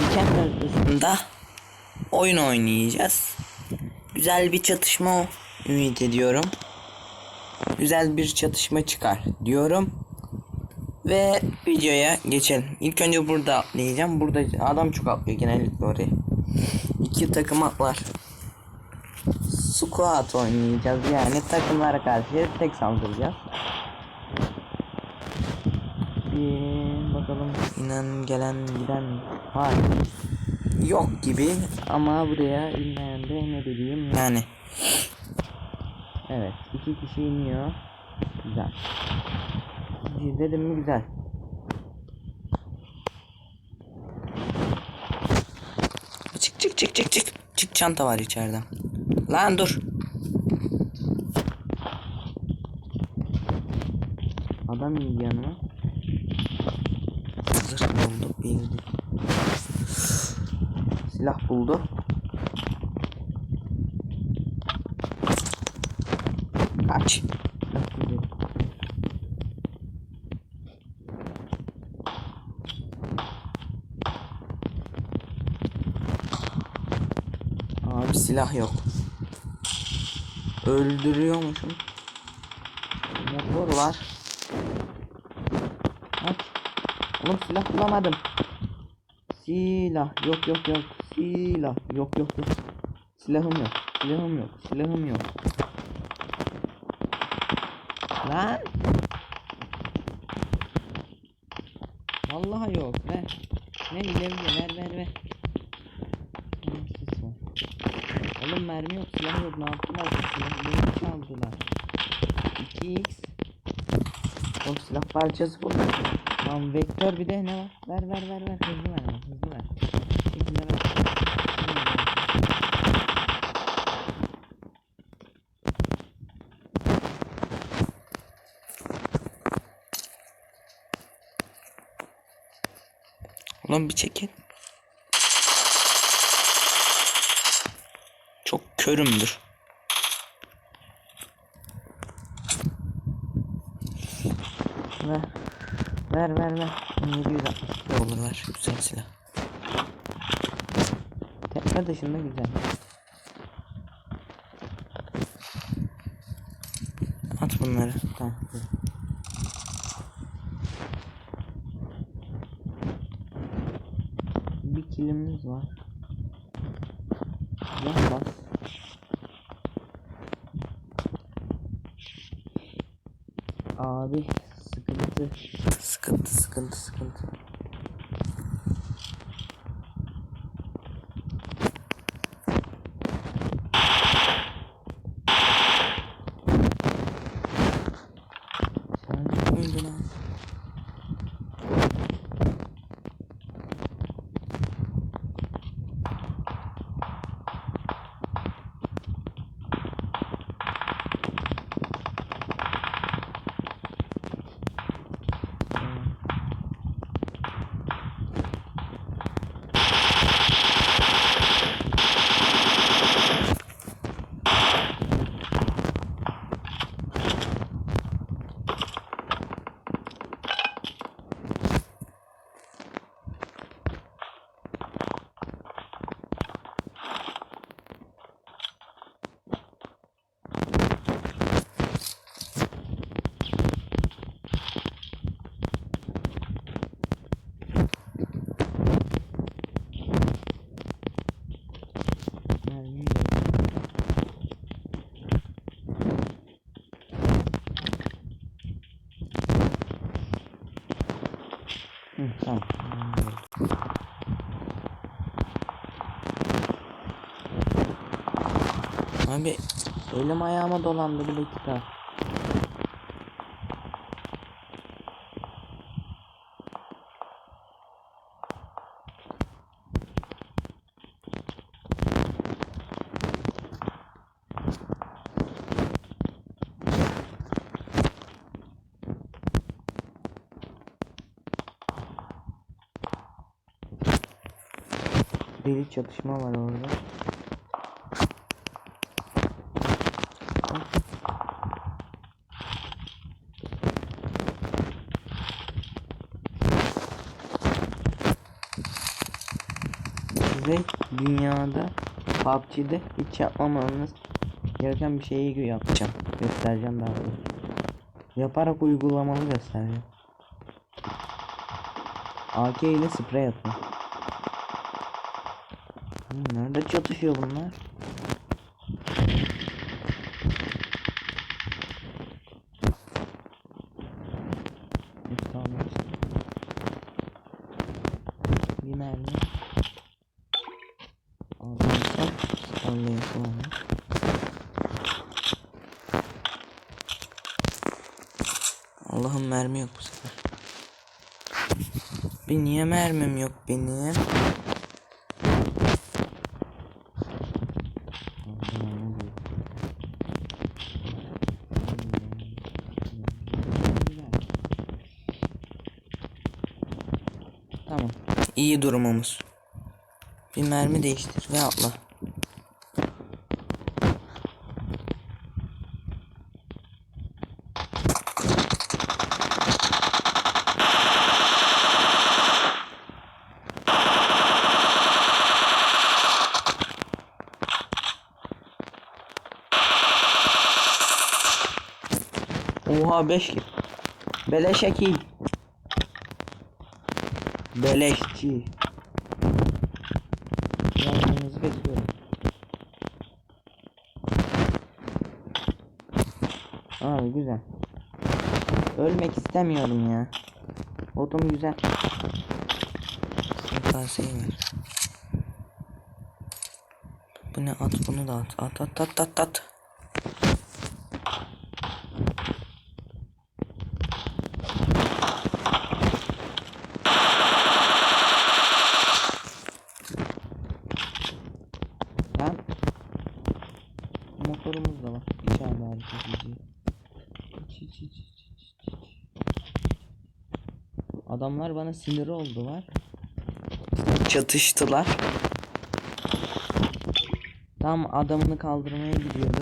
Weekend haritasında oyun oynayacağız. Güzel bir çatışma ümit ediyorum. Güzel bir çatışma çıkar diyorum. Ve videoya geçelim. İlk önce burada atlayacağım. Burada adam çok atlıyor genellikle oraya. İki takım atlar. Squat oynayacağız yani takımlara karşı tek saldıracağız. Bir bakalım inen gelen giden var? Yok gibi ama buraya inmeyen de ne bileyim yani. Evet iki kişi iniyor. Güzel. İzledim mi güzel. Çık çık çık çık çık. Çık çanta var içeriden. Lan dur. Adam indi yanıma. Zırh buldu bildi. Silah buldu. Kaç. Kaç gidiyor. Abi silah yok. Öldürüyormuşum. Motor var. Aç. Oğlum silah bulamadım. Silah yok yok yok. Silah yok yok yok. Silahım yok. Silahım yok. Silahım yok. Lan. Vallahi yok. Ver. Ver ileri ver ver ver. Tamam, sis var. Oğlum mermi yok silah yok. Ne yaptılar? Silahı çaldılar 2x Oğlum silah parçası bu. Lan vektör bir de ne var? Ver ver ver ver. Hızlı ver hızlı ver. Şekilde ver. Ulan bir çekin körümdür. Ver. Ver ver ver. 762 olur ver. Güzel silah. Tekrar dışında güzel. At bunları. Tamam. Bir kilimiz var. Yan Abi sıkıntı. Sıkıntı sıkıntı sıkıntı. Abi elim ayağıma dolandı bir dakika. Deli çatışma var orada. Size dünyada PUBG'de hiç yapmamanız gereken bir şeyi yapacağım. Göstereceğim daha doğrusu. Yaparak uygulamalı göstereceğim. AK ile sprey atma. Nerede çatışıyor bunlar? Mermi yok bu sefer. Bir niye mermim yok benim? Tamam. İyi durumumuz. Bir mermi değiştir ve atla. Oha 5 kill. Beleşe kill. Beleşçi. Yardımınızı bekliyorum. Abi güzel. Ölmek istemiyorum ya. Otum güzel. Tavsiye ver. Bu ne at bunu da at. At at at at at. Adamlar bana sinir oldular. Çatıştılar. Tam adamını kaldırmaya gidiyordu.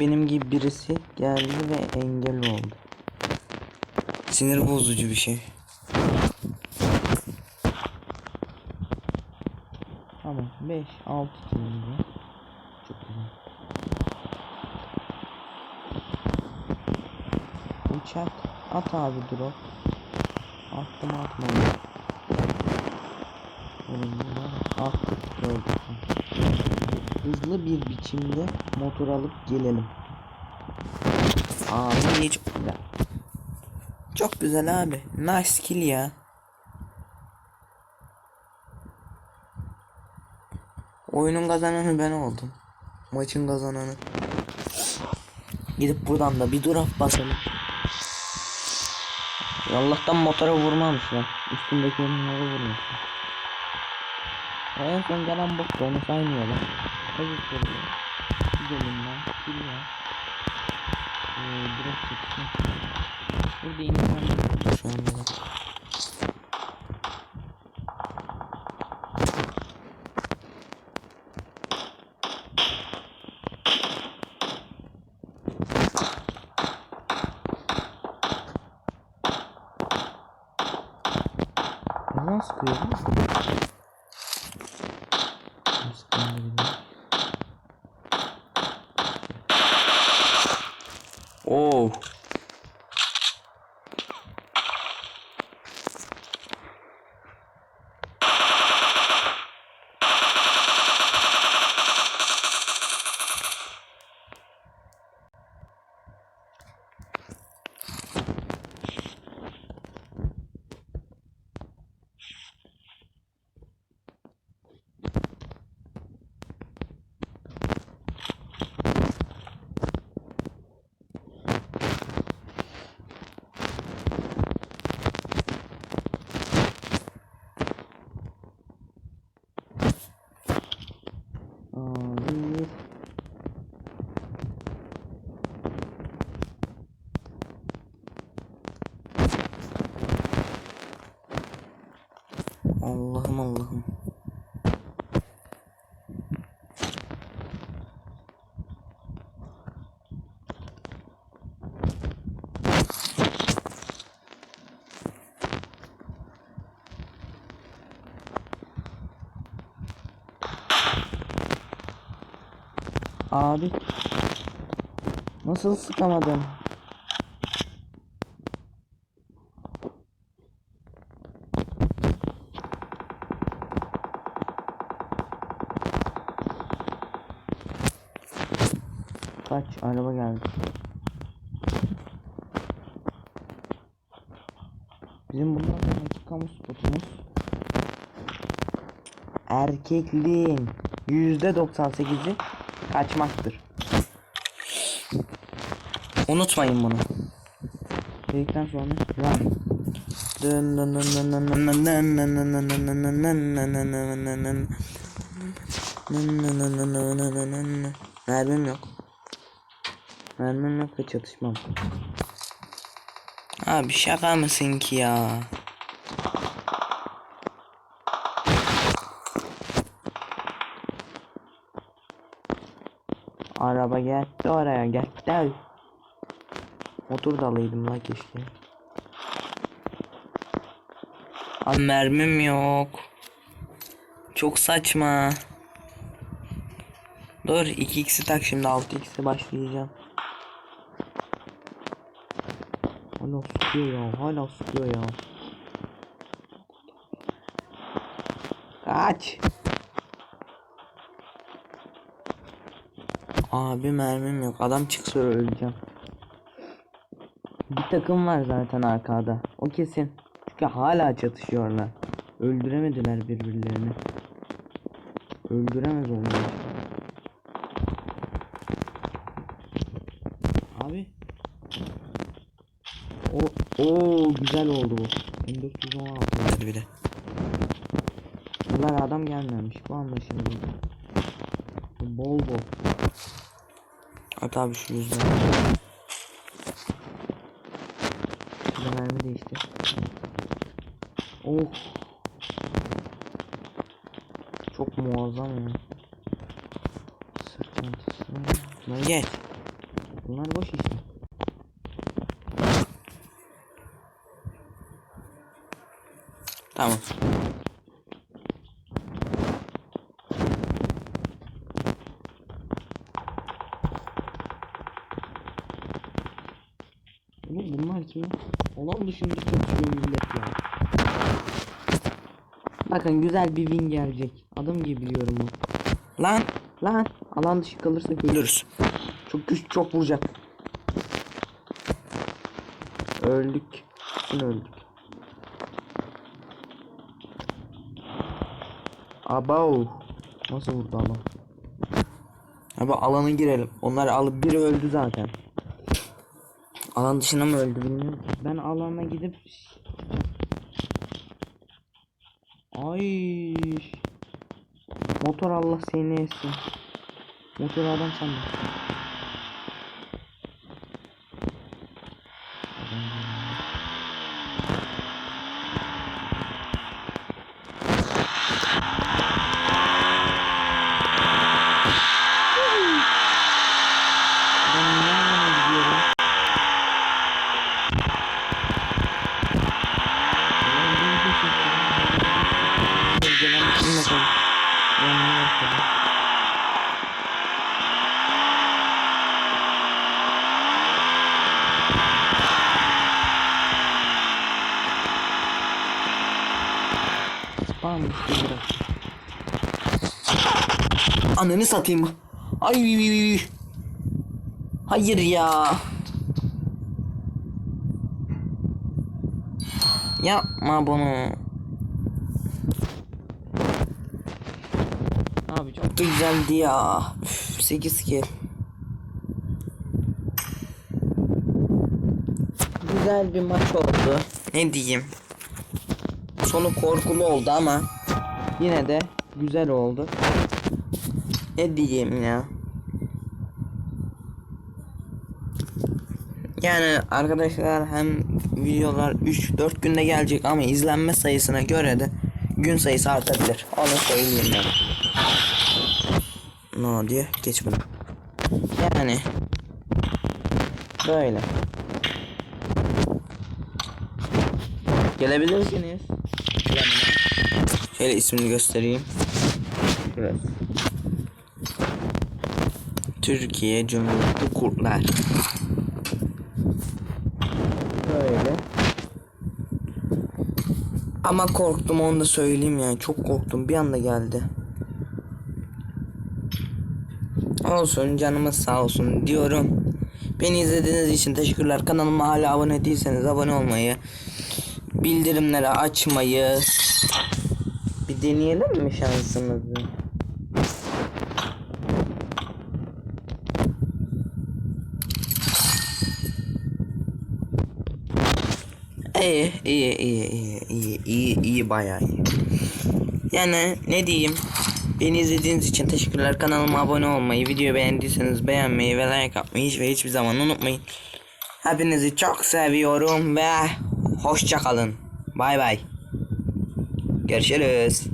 Benim gibi birisi geldi ve engel oldu. Sinir bozucu bir şey. Tamam 5 6 kilometre. Çok güzel. Uçak at abi drop. Attım atmadım. Oğlum gördüm. Hızlı bir biçimde motor alıp gelelim. Abi çok güzel. Çok güzel abi. Nice kill ya. Oyunun kazananı ben oldum. Maçın kazananı. Gidip buradan da bir drop basalım. Allah'tan motora vurmamışlar. Üstündeki onları vurmuşlar. En son gelen da onu saymıyorlar. Tabii ki. Güzelinden. Kill ya. Ee, drop çekişim. Burada insan şu. Neden sıkıyor bu? Kim sıkıyor bilmiyorum. Oo. Abi. Allah'ım Allah'ım. Abi. Nasıl sıkamadın? Kaç araba geldi. Bizim bundan sonraki kamu spotumuz erkekliğin yüzde 98'i kaçmaktır. Unutmayın bunu. Dedikten sonra run. Mermim yok. Mermim yok ve çatışmam. Abi şaka mısın ki ya? Araba gitti oraya gitti. Motor da la keşke. Abi mermim yok. Çok saçma. Dur 2x'i tak şimdi 6x'e başlayacağım. Hala sıkıyor ya hala sıkıyor ya. Kaç. Abi mermim yok. Adam çıksa öleceğim. Bir takım var zaten arkada. O kesin. Çünkü hala çatışıyorlar. Öldüremediler birbirlerini. Öldüremez onlar. Abi. O o güzel oldu bu. M416 verdi bir de. Bunlar adam gelmemiş. Bu anlaşıldı. Bol bol. At abi şu yüzden. Şurada mermi değişti. Oh. Çok muazzam ya. Sırt çantası. Lan gel. Bunlar boş işte. Tamam. Ya? Olan dışında çalışıyor millet ya. Bakın güzel bir win gelecek. Adım gibi biliyorum bunu. Lan lan alan dışı kalırsak ölürüz. Çok güç çok vuracak. Öldük. Kesin öldük. Abav. Nasıl vurdu adam? Abi alana girelim. Onlar alıp biri öldü zaten. Alan dışına mı öldü bilmiyorum. Ben alana gidip Ay. Motor Allah seni etsin. Motor adam sandım. Ben niye alana gidiyorum? Ananı satayım. Ay. Hayır ya. Yapma bunu. Abi çok güzeldi ya. Üf, 8 kill. Güzel bir maç oldu. Ne diyeyim? Sonu korkulu oldu ama yine de güzel oldu. Ne diyeyim ya? Yani arkadaşlar hem videolar 3-4 günde gelecek ama izlenme sayısına göre de gün sayısı artabilir. Onu söyleyeyim ben. No diyor. Geç bunu. Yani böyle. Gelebilirsiniz. Şöyle ismini göstereyim. Burası. Türkiye Cumhuriyeti Kurtlar. Böyle. Ama korktum onu da söyleyeyim yani çok korktum bir anda geldi. Olsun canımız sağ olsun diyorum. Beni izlediğiniz için teşekkürler. Kanalıma hala abone değilseniz abone olmayı, bildirimleri açmayı. Bir deneyelim mi şansımızı? İyi, iyi, iyi, iyi, iyi, iyi, iyi, bayağı iyi. Yani ne diyeyim? Beni izlediğiniz için teşekkürler. Kanalıma abone olmayı, videoyu beğendiyseniz beğenmeyi ve like atmayı hiç ve hiçbir zaman unutmayın. Hepinizi çok seviyorum ve hoşça kalın. Bay bay. Görüşürüz.